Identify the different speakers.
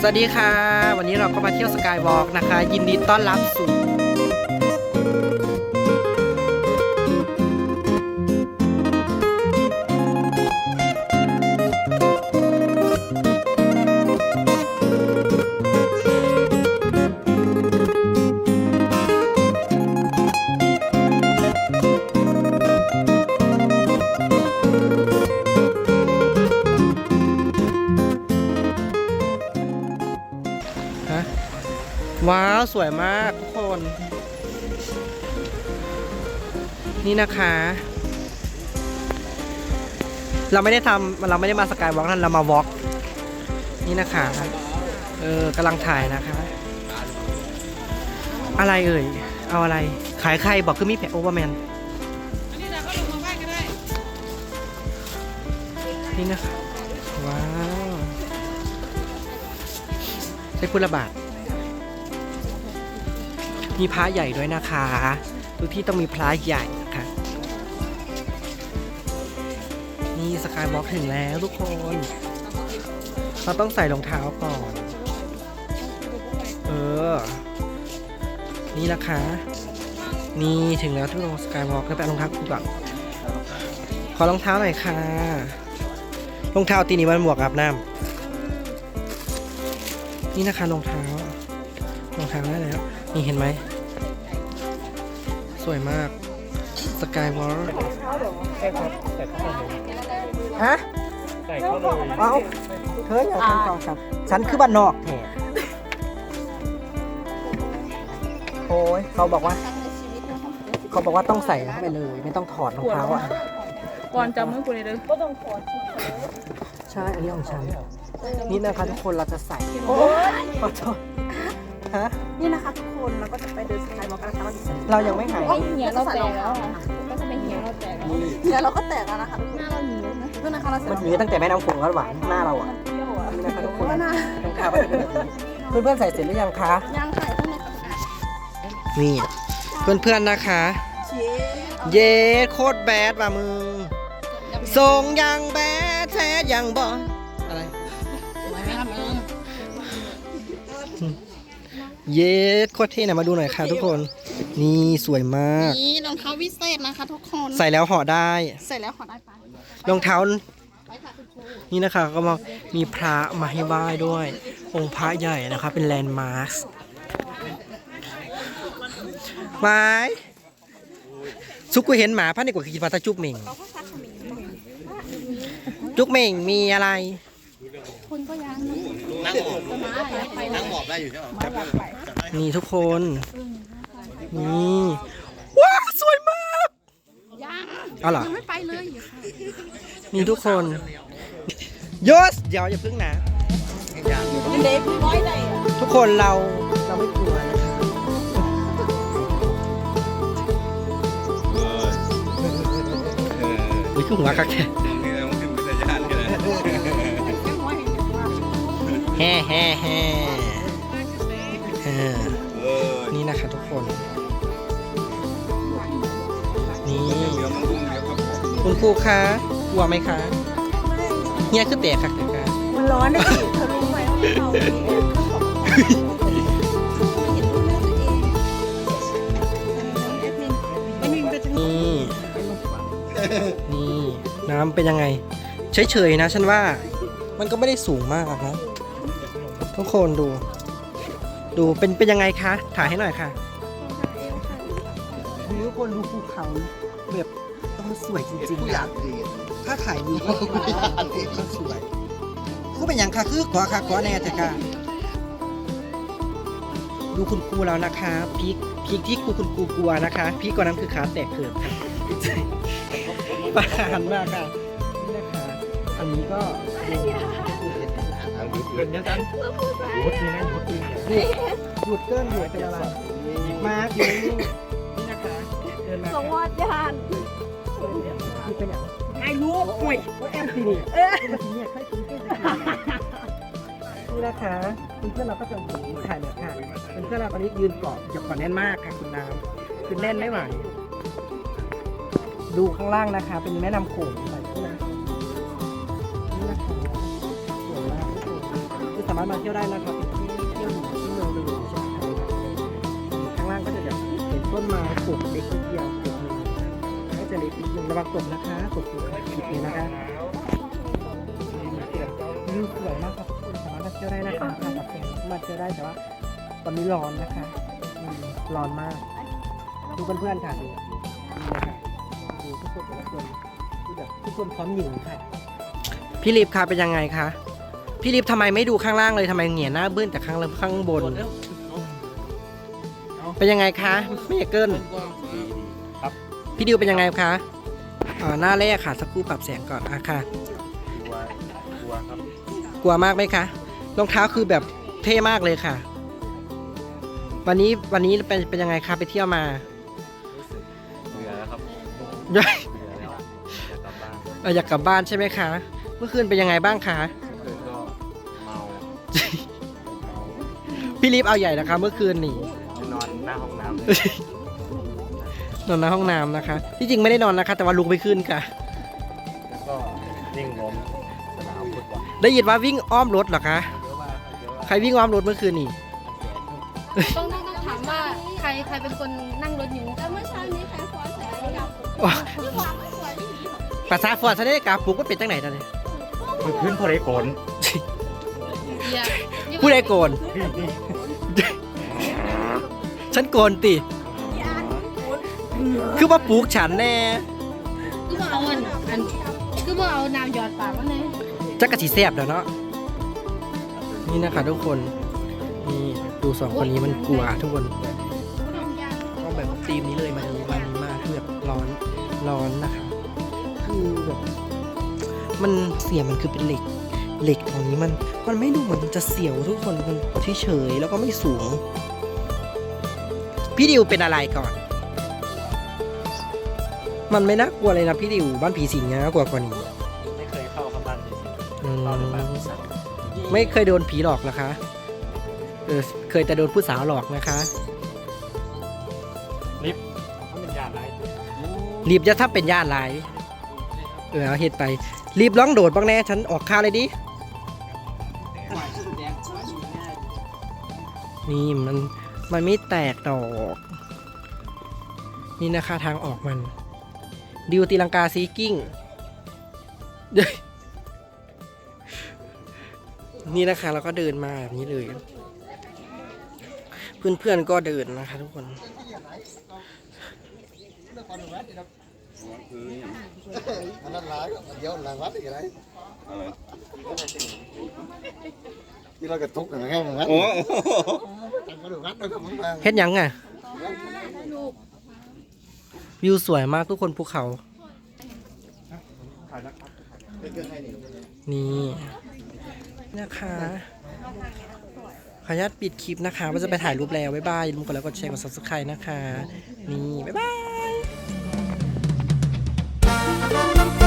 Speaker 1: สวัสดีค่ะ วันนี้เราก็มาเที่ยวสกายวอล์กนะคะ ยินดีต้อนรับสู่ สวยมากทุกคน นี่นะคะ เราไม่ได้ทำเราไม่ได้มาสกายวอล์กนั่นเรามาวอล์กนี่นะคะเออกำลังถ่ายนะคะ อะไรเอ่ย เอาอะไร ขายใครบอกคือมีแผโอเวอร์แมนนี่นะคะว้าว ใช้พุทธบาท มีพระใหญ่ด้วยนะคะทุกที่ต้องมีพระใหญ่นะคะนี่สกายวอล์กถึงแล้วทุกคนเราต้องใส่รองเท้าก่อน เออ นี่นะคะ นี่ถึงแล้วที่ลงสกายวอล์กแล้วไปรองเท้ากูก่อนขอรองเท้าหน่อยค่ะ รองเท้าตีนี้มันหมวกอาบน้ำนี่นะคะรองเท้ารองเท้าได้แล้ว นี่เห็นไหม วยมาก สกายวอล์ก
Speaker 2: ใช่ครับแต่เข้าเลย
Speaker 1: ฮะ
Speaker 2: ใส่เข้าเลย
Speaker 1: เอาเธออย่าทำสองสามฉันคือบ้านนอกแท้โอ้ยเขาบอกว่า เขาบอกว่าต้องใส่เข้าไปเลย ไม่ต้องถอดรองเท้าอะ
Speaker 3: ก่อนจำมือกูเลยเด้อ
Speaker 1: ใช่ อันนี้ของฉัน นี่นะคะทุกคนเราจะใส่ โอ้ยขอโทษ ฮะ
Speaker 4: นี่นะคะทุกคนเราก็จะไปเดินสกายวอล์กกันนะคะวันที่สอง
Speaker 1: เรายังไม่หาย
Speaker 3: เหียเราแตกแล้วอะก็จะเป็นเหียเราแตกแล้ว
Speaker 4: เดี๋ยวเราก็แตกแล้วนะคะ
Speaker 3: หน้าเราหนีนะ
Speaker 4: เพื่อนนะคะเราเสร็จ
Speaker 1: มันหนีตั้งแต่แม่น้ำโขงแล้วหวานหน้าเราอะ
Speaker 3: เที่ยวอะ
Speaker 1: นี่นะคะทุกคน
Speaker 4: ว่าน่าร
Speaker 1: องเท้าก็จะเป็นแบบนี้เพื่อนๆใส่เสร็จหรือยังคะ
Speaker 4: ย่างไข่ข้างใน
Speaker 1: นี่เพื่อนๆนะคะ
Speaker 4: เชีย
Speaker 1: เย้โคตรแบดว่ะมึงส่งยังแบดแท้ยังบอ เย้โคตรเท่นะมาดูหน่อยค่ะ ทุกคน นี่สวยมาก
Speaker 4: นี่รองเท้าวิเศษนะคะ ทุกคน
Speaker 1: ใส่แล้วห่อได้
Speaker 4: ใส่แล้วขอได้ปะ
Speaker 1: รองเท้า
Speaker 4: ไปค่ะคุณครู
Speaker 1: นี่นะคะก็มามีพระมาให้ไหว้ด้วย องค์พระใหญ่นะคะเป็นแลนด์มาร์คไม้ซุกกูเห็นหมาพันนี่กว่าคิดว่าตาจุกเหม่งจุกเหม่งมีอะไร
Speaker 4: คุณก็ยัง
Speaker 5: นั่งหมอบได้อยู่ใช่ไหม
Speaker 1: นี่ทุกคน นี่ว้าวสวยมาก
Speaker 4: ยัง
Speaker 1: เอาเหรอ
Speaker 4: ยังไม่ไปเลยอยู่ค่ะ
Speaker 1: นี่ทุกคนยศเดี๋ยวอย่าพึ่งนะ
Speaker 4: เด็กร้อยใดอะ
Speaker 1: ทุกคนเราเราไม่กลัวนะคะอุ้ยคือหัวคักแค่ แฮ่แฮ่แฮ่เออนี่นะคะทุกคน นี่คุณครูคะกลัวไหมคะเฮียคือเตะค่ะเตะค่ะ
Speaker 4: มันร้อนนะสิเธอรู้ไหมว่าเราเห็นรูปแม่ตัวนี่น้ำ
Speaker 1: เป็นยังไง เฉยๆนะฉันว่า มันก็ไม่ได้สูงมากนะ ทุกคนดู ดูเป็นเป็นยังไงคะ ถ่ายให้หน่อยค่ะดูทุกคนดูภูเขาแบบมันสวยจริงๆนะถ้าถ่ายดีก็มันสวยคู่เป็นอย่างค่ะคือขวาค่ะขวาแน่เถอะค่ะดูคุณครูแล้วนะคะพีคพีคที่ครูคุณครูกลัวนะคะพีคกว่านั้นคือขาแตกเขิบค่ะประหารมากค่ะนี่นะคะอันนี้ก็ หุด
Speaker 2: เกินยังกันรถนี่นะรถนี่
Speaker 1: นี่หยุดเกินหยุดเป็นอะไรมาอยู่นี่นะคะเดินมา
Speaker 4: สวัสดีค่ะ
Speaker 1: คือเป็นอย่าง
Speaker 4: ไอ้ลูกห่วย
Speaker 1: แอมซีนี่มาทีเนี่ยค่อยคุยกันนี่นะคะเพื่อนๆเราก็จะถ่ายเลยค่ะเพื่อนๆเราตอนนี้ยืนเกาะอย่าเกาะแน่นมากค่ะคุณน้ำคือแน่นไม่ไหวดูข้างล่างนะคะ เป็นแม่น้ำโขงนะนี่นะคะสวกทุกคนามารถามารถมาเที่ยวได้นะครับเที่เที่ยวที่เมืองดูใช่ไหมครับข้างล่างก็จะแบบเห็นต้นไม้ปลูกเล็กนิดเดียวปลูกหนึ่งก็จะเล็กนิดนึงระวังตกนะคะตกอยู่ผิดเลยนะคะวิวสวยมากครับทุกคนสามารถมาเที่ยวได้นะคะมากับแฟนมาเที่ยวได้แต่ว่าตอนนี้ร้อนนะคะร้อนมากดูเพื่อนๆค่ะดูนะคะดูทุกคนแต่ละคนดูแบบทุกคนพร้อมอยู่ค่ะพี่ลิฟค่ะเป็นยังไงคะ พี่ลิฟทำไมไม่ดูข้างล่างเลยทำไมเหงียหน้าบื้นแต่ข้างล่างข้างบน เป็นยังไงคะไม่เกิน
Speaker 2: ครับ
Speaker 1: พี่ดิวเป็นยังไงคะอ่าหน้าแรกค่ะสักครู่ปรับแสงก่อนอะค่ะ
Speaker 2: กลัวกลัวครับ
Speaker 1: กลัวมากไหมคะรองเท้าคือแบบเท่มากเลยค่ะ วันนี้วันนี้เป็นเป็นยังไงคะไปเที่ยวมา
Speaker 2: เบื่อแล้วครับ
Speaker 1: เบื่อ
Speaker 2: เบื่อแล้วอยากกลับบ้าน
Speaker 1: เอ่ออยากกลับบ้านใช่ไหมคะ เมื่อคืนเป็นยังไงบ้างคะ
Speaker 2: พี่
Speaker 1: ลิฟเอาใหญ่นะคะ เมื่อคืนนี่
Speaker 2: นอนหน้าห้องน้ำเลย
Speaker 1: นอนในห้องน้ำนะคะ ที่จริงไม่ได้นอนนะคะ แต่ว่าลุกไปขึ้นค่ะ
Speaker 2: แล้วก็วิ่งล้มสนามฟุตบอล
Speaker 1: ได้ยินว่าวิ่งอ้อมรถเหรอคะ
Speaker 2: เยอะมากครับเยอะมาก
Speaker 1: ใครวิ่งอ้อมรถเมื่อคืนนี่
Speaker 4: ต้องต้องต้องถามว่าใครใครเป็นคนนั่งรถอยู่
Speaker 3: แต่เมื่อเช้านี้ใครขอใส่กับ
Speaker 1: ว้า
Speaker 3: ที่วางไม่สวยที่ดี
Speaker 1: ภาษาฟอร์ดซะได้กาปลุกว่าเป็นจังไหนตอนนี้
Speaker 2: คือขึ้นพอได้โกน
Speaker 4: อย่าอย่า
Speaker 1: ผู้ใดโกน
Speaker 2: พี่พี่
Speaker 1: ฉันโกนติ คือว่าปลูกฉันแน่
Speaker 4: คือว่าเอาอันอันคือว่าเอาน้ำหยอดปากวะเนี่ย
Speaker 1: จักกะสีแซบแล้วเนาะ นี่นะคะทุกคน นี่ดูสองคนนี้มันกลัวทุกคนต้องแบบธีมนี้เลยมันนี้มันนี้มากคือแบบร้อนร้อนนะคะ คือแบบมันเสียงมันคือเป็นเหล็ก เหล็กตรงนี้มันมันไม่ดูเหมือนจะเสียวทุกคนมันเฉยๆแล้วก็ไม่สูง พี่ดิวเป็นอะไรก่อน มันไม่น่ากลัวเลยนะพี่ดิวบ้านผีสิงเนี่ยน่ากลัวกว่านี้
Speaker 2: ไม่เคยเข้าเข้าบ้านเลยสิ
Speaker 1: อืม
Speaker 2: เข้าในบ้านพี่สาว
Speaker 1: ไม่เคยโดนผีหลอกนะคะเออเคยแต่โดนผู้สาวหลอกนะคะ
Speaker 2: ลิฟต์เขาเป็นยาไร
Speaker 1: รีบจะถ้าเป็นญาติหลายเออเอาเหตุไปรีบร้องโดดบ้างแน่ฉันออกค่าเลยดิ นี่มันมันไม่แตกดอก นี่นะคะทางออกมัน ดิวตีลังกาซีกิ้ง นี่นะคะเราก็เดินมาแบบนี้เลย เพื่อนๆก็เดินนะคะทุกคน
Speaker 5: อันนั้นร้ายก็เดี๋ยวหลังวัดอีกไรอะไรที่เรากระตุกกันไงมันโอ้ตั้งกระดูกวัดแล้วก็มึงมา
Speaker 1: เฮ็ดหยังอะวิวสวยมากทุกคนภูเขา นี่นะคะขออนุญาตปิดคลิปนะคะว่าจะไปถ่ายรูปแล้ว บ๊ายบายอย่าลืมกดไลค์กดแชร์กด subscribe นะคะ นี่ บ๊ายบาย Música